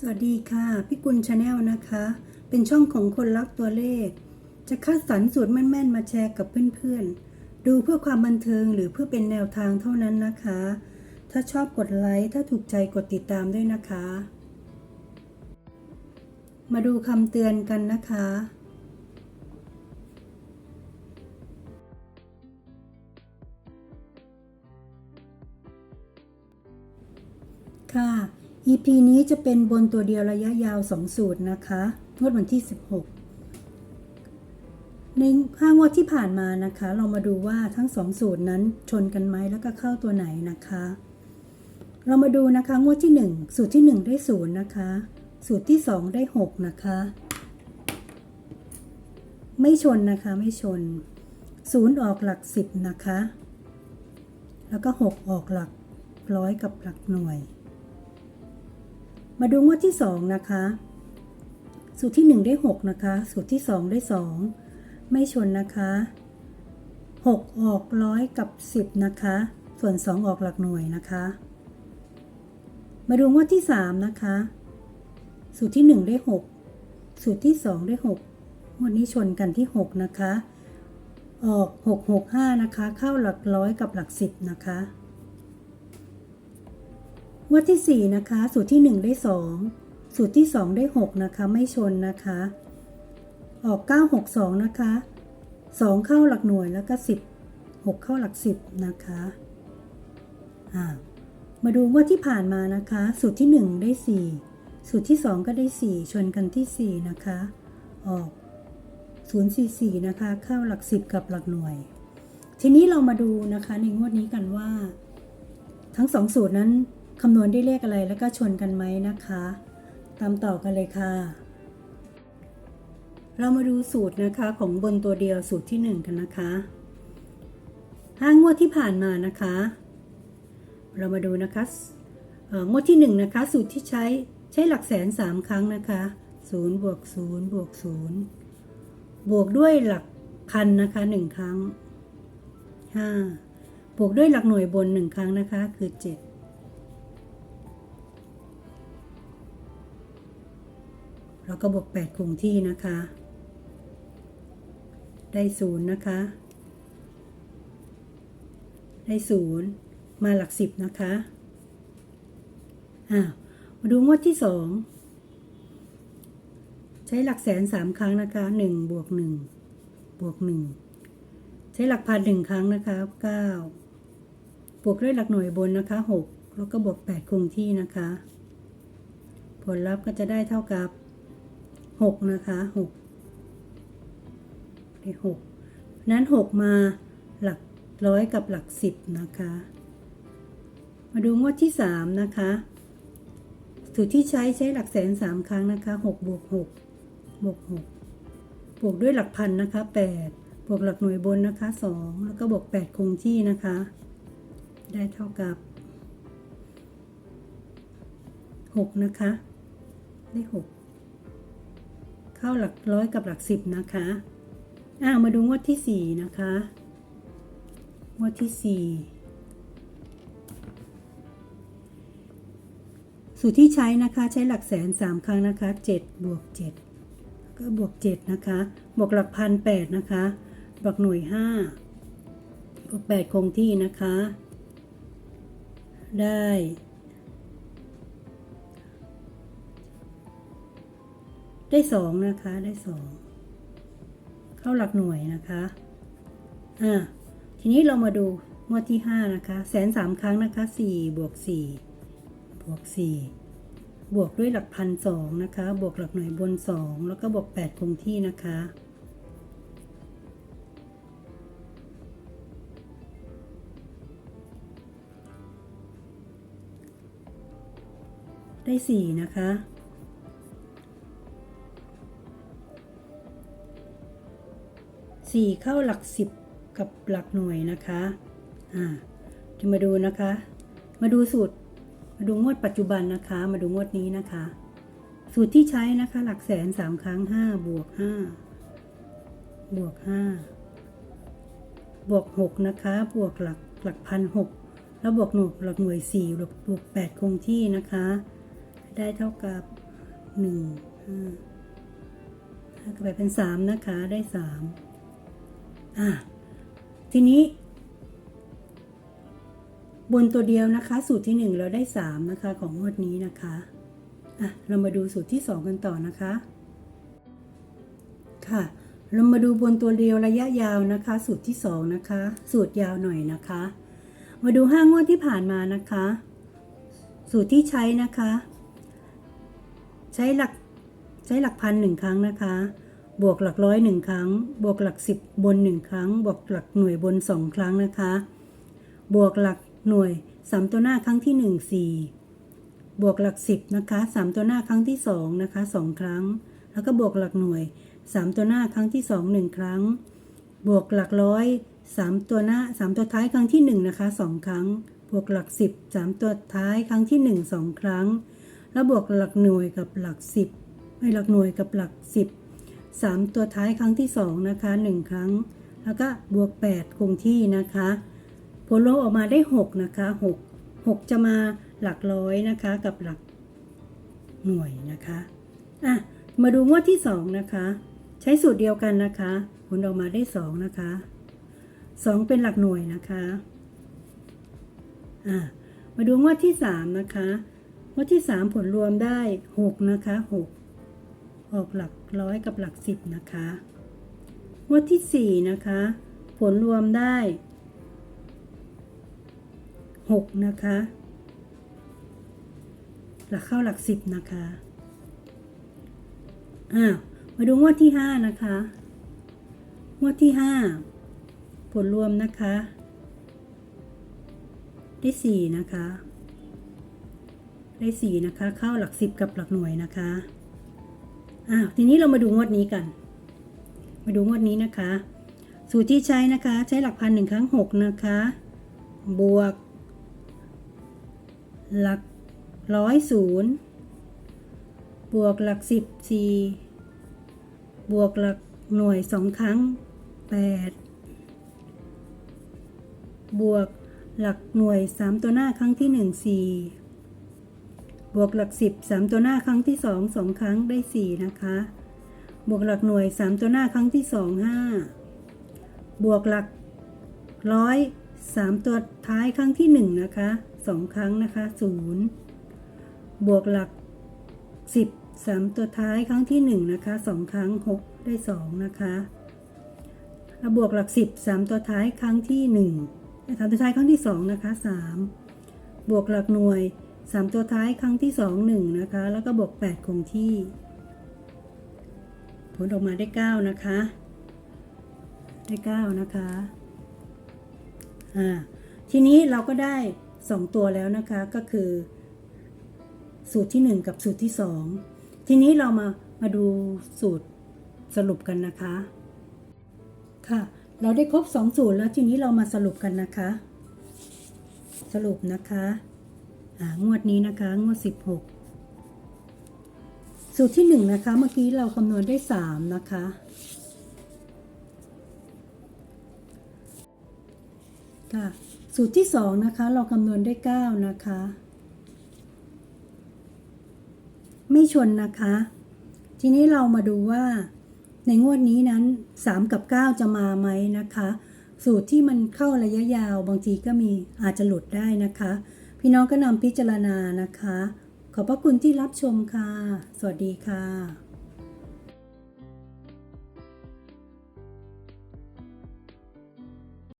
สวัสดีค่ะพี่กุลชาแนลนะคะ เป็นช่องของคนรักตัวเลข จะคัดสรรสูตรแม่นๆมาแชร์กับเพื่อนๆ ดูเพื่อความบันเทิงหรือเพื่อเป็นแนวทางเท่านั้นนะคะ ถ้าชอบกดไลค์ถ้าถูกใจกดติดตามด้วยนะคะ มาดูคำเตือนกันนะคะ EP นี้จะเป็นบนตัวเดียวระยะยาว 2 สูตรนะคะงวดวันที่ 16 ใน5งวดที่ผ่านมานะคะ เรามาดูว่าทั้ง 2 สูตรนั้นชนกันไหมแล้วก็เข้าตัวไหนนะคะ เรามาดูนะคะงวดที่ 1 สูตรที่ 1 ได้ 0 นะคะ สูตรที่ 2 ได้ 6 นะคะ ไม่ชนนะคะไม่ชน 0 ออกหลัก 10 นะคะ แล้วก็ 6 ออกหลักร้อยกับหลักหน่วย มาดูงวดที่ 2 นะคะ สูตรที่ 1 ได้ 6 นะคะ สูตรที่ 2 ได้ 2 ไม่ชนนะคะ 6 ออกร้อยกับ 10 นะคะ ส่วน 2 ออกหลักหน่วยนะคะ มาดูงวดที่ 3 นะคะ สูตรที่ 1 ได้ 6 สูตรที่ 2 ได้ 6 งวดนี้ชนกันที่ 6 นะคะ ออก 6 6 5 นะคะ เข้าหลักร้อยกับหลัก 10 นะคะ งวดที่ 4 นะคะ สูตรที่ 1 ได้ 2 สูตรที่ 2 ได้ 6 นะคะ ไม่ชนนะคะ ออก 9 6 2 นะคะ 2 เข้าหลักหน่วยแล้วก็ 10 6 เข้าหลัก 10 นะคะอ่ามาดูงวดที่ผ่านมานะคะ สูตรที่ 1 ได้ 4 สูตรที่ 2 ก็ได้ 4 ชนกันที่ 4 นะคะ ออก 044 นะคะ เข้าหลัก 10 กับหลักหน่วย ทีนี้เรามาดูนะคะในงวดนี้กันว่า ทั้งสองสูตรนั้น คำนวณได้เลขอะไรแล้วก็ชนกันไหมนะคะ ตามต่อกันเลยค่ะ เรามาดูสูตรนะคะของบนตัวเดียวสูตรที่ 1 กันนะคะห้างวดที่ผ่านมานะคะ เรามาดูนะคะงวดที่ 1 นะคะ สูตรที่ใช้ใช้หลักแสน 3 ครั้งนะคะ0บวก0บวก0บวกด้วยหลักพันนะคะ 1 ครั้ง 5 บวกด้วยหลักหน่วยบน 1 ครั้งนะคะคือ 7 แล้วก็บวก8คงที่นะคะ ได้ศูนย์นะคะ ได้ศูนย์มาหลักสิบนะคะอ่ามาดูงวดที่สองใช้หลักแสนสามครั้งนะคะหนึ่งบวกหนึ่งบวกหนึ่งใช้หลักพันหนึ่งครั้งนะคะเก้าบวกด้วยหลักหน่วยบนนะคะหกแล้วก็บวกแปดคงที่นะคะ ผลลัพธ์ก็จะได้เท่ากับ หกนะคะหกได้หกนั้นหกมาหลักร้อยกับหลักสิบนะคะ มาดูงวดที่สามนะคะสูตรที่ใช้ใช้หลักแสนสามครั้งนะคะหกบวกหกบวกหกบวกด้วยหลักพันนะคะแปดบวกหลักหน่วยบนนะคะสองแล้วก็บวกแปดคงที่นะคะ ได้เท่ากับหกนะคะ ได้หก เข้าหลักร้อยกับหลักสิบนะคะอ่ามาดูงวดที่สี่นะคะงวดที่สี่สูตรที่ใช้นะคะใช้หลักแสนสามครั้งนะคะเจ็ดบวกเจ็ดก็บวกเจ็ดนะคะบวกหลักพันแปดนะคะบวกหน่วยห้าบวกแปดคงที่นะคะ ได้ ได้สองนะคะได้สองเข้าหลักหน่วยนะคะอ่าทีนี้เรามาดูงวดที่ห้านะคะแสนสามครั้งนะคะสี่บวกสี่บวกสี่บวกด้วยหลักพันสองนะคะ บวกหลักหน่วยบนสองแล้วก็บวกแปดคงที่นะคะได้สี่นะคะ สี่เข้าหลักสิบกับหลักหน่วยนะคะอ่าจะมาดูนะคะ มาดูสูตร มาดูงวดปัจจุบันนะคะ มาดูงวดนี้นะคะ สูตรที่ใช้นะคะ หลักแสนสามครั้งห้าบวกห้าบวกห้าบวกหกนะคะ บวกหลักหลักพันหกแล้วบวกหน่วยหลักหน่วยสี่บวกบวกแปดคงที่นะคะ ได้เท่ากับหนึ่งห้าห้าก็ไปเป็นสามนะคะได้สาม อะทีนี้ บนตัวเดียวนะคะ สูตรที่หนึ่งเราได้สามนะคะ ของงวดนี้นะคะอะเรามาดูสูตรที่สองกันต่อนะคะ ค่ะ เรามาดูบนตัวเดียวระยะยาวนะคะ สูตรที่สองนะคะ สูตรยาวหน่อยนะคะ มาดูห้างวดที่ผ่านมานะคะ สูตรที่ใช้นะคะ ใช้หลักใช้หลักพันหนึ่งครั้งนะคะ บวกหลักร้อยหนึ่งครั้ง บวกหลักสิบบนหนึ่งครั้ง บวกหลักหน่วยบนสองครั้งนะคะ บวกหลักหน่วยสามตัวหน้าครั้งที่หนึ่งสี่บวกหลักสิบนะคะสามตัวหน้าครั้งที่สองนะคะสองครั้ง แล้วก็บวกหลักหน่วยสามตัวหน้าครั้งที่สองหนึ่งครั้ง บวกหลักร้อยสามตัวหน้าสามตัวท้ายครั้งที่หนึ่งนะคะสองครั้ง บวกหลักสิบสามตัวท้ายครั้งที่หนึ่งสองครั้ง แล้วบวกหลักหน่วยกับหลักสิบไม่หลักหน่วยกับหลักสิบ สามตัวท้ายครั้งที่สองนะคะหนึ่งครั้ง แล้วก็บวกแปดคงที่นะคะผลรวมออกมาได้หกนะคะหกหกจะมาหลักร้อยนะคะกับหลักหน่วยนะคะอะมาดูงวดที่สองนะคะ ใช้สูตรเดียวกันนะคะ ผลออกมาได้สองนะคะสองเป็นหลักหน่วยนะคะอะมาดูงวดที่สามนะคะงวดที่สามผลรวมได้หกนะคะหก ออกหลักร้อยกับหลักสิบนะคะงวดที่สี่นะคะ ผลรวมได้หกนะคะ หลักเข้าหลักสิบนะคะอ้าวมาดูงวดที่ห้านะคะงวดที่ห้าผลรวมนะคะ ได้สี่นะคะได้สี่นะคะ เข้าหลักสิบกับหลักหน่วยนะคะ อ้าวทีนี้เรามาดูงวดนี้กัน มาดูงวดนี้นะคะ สูตรที่ใช้นะคะใช้หลักพันหนึ่งครั้งหกนะคะ บวก หลักร้อยศูนย์บวกหลักสิบสี่บวกหลักหน่วยสองครั้งแปดบวกหลักหน่วยสามตัวหน้าครั้งที่หนึ่งสี่ บวกหลักสิบสามตัวหน้าครั้งที่สองสองครั้งได้สี่นะคะ บวกหลักหน่วยสามตัวหน้าครั้งที่สองห้าบวกหลักร้อยสามตัวท้ายครั้งที่หนึ่งนะคะสองครั้งนะคะศูนย์บวกหลักสิบสามตัวท้ายครั้งที่หนึ่งนะคะสองครั้งหกได้สองนะคะแล้วบวกหลักสิบสามตัวท้ายครั้งที่หนึ่งสามตัวท้ายครั้งที่สองนะคะสามบวกหลักหน่วย สามตัวท้ายครั้งที่สองหนึ่งนะคะ แล้วก็บวกแปดคงที่ ผลออกมาได้เก้านะคะ ได้เก้านะคะ อ่า ทีนี้เราก็ได้สองตัวแล้วนะคะ ก็คือ สูตรที่หนึ่งกับสูตรที่สองทีนี้เรามา มาดูสูตรสรุปกันนะคะ ค่ะ เราได้ครบสองสูตรแล้วทีนี้เรามาสรุปกันนะคะ สรุปนะคะ งวดนี้นะคะ งวดสิบหกสูตรที่หนึ่งนะคะ เมื่อกี้เราคำนวณได้สามนะคะ ค่ะ สูตรที่สองนะคะ เราคำนวณได้เก้านะคะ ไม่ชนนะคะ ทีนี้เรามาดูว่าในงวดนี้นั้น 3 กับ 9 จะมาไหมนะคะ สูตรที่มันเข้าระยะยาวบางทีก็มีอาจจะหลุดได้นะคะ พี่น้องก็นำพิจารณานะคะ ขอบพระคุณที่รับชมค่ะ สวัสดีค่ะ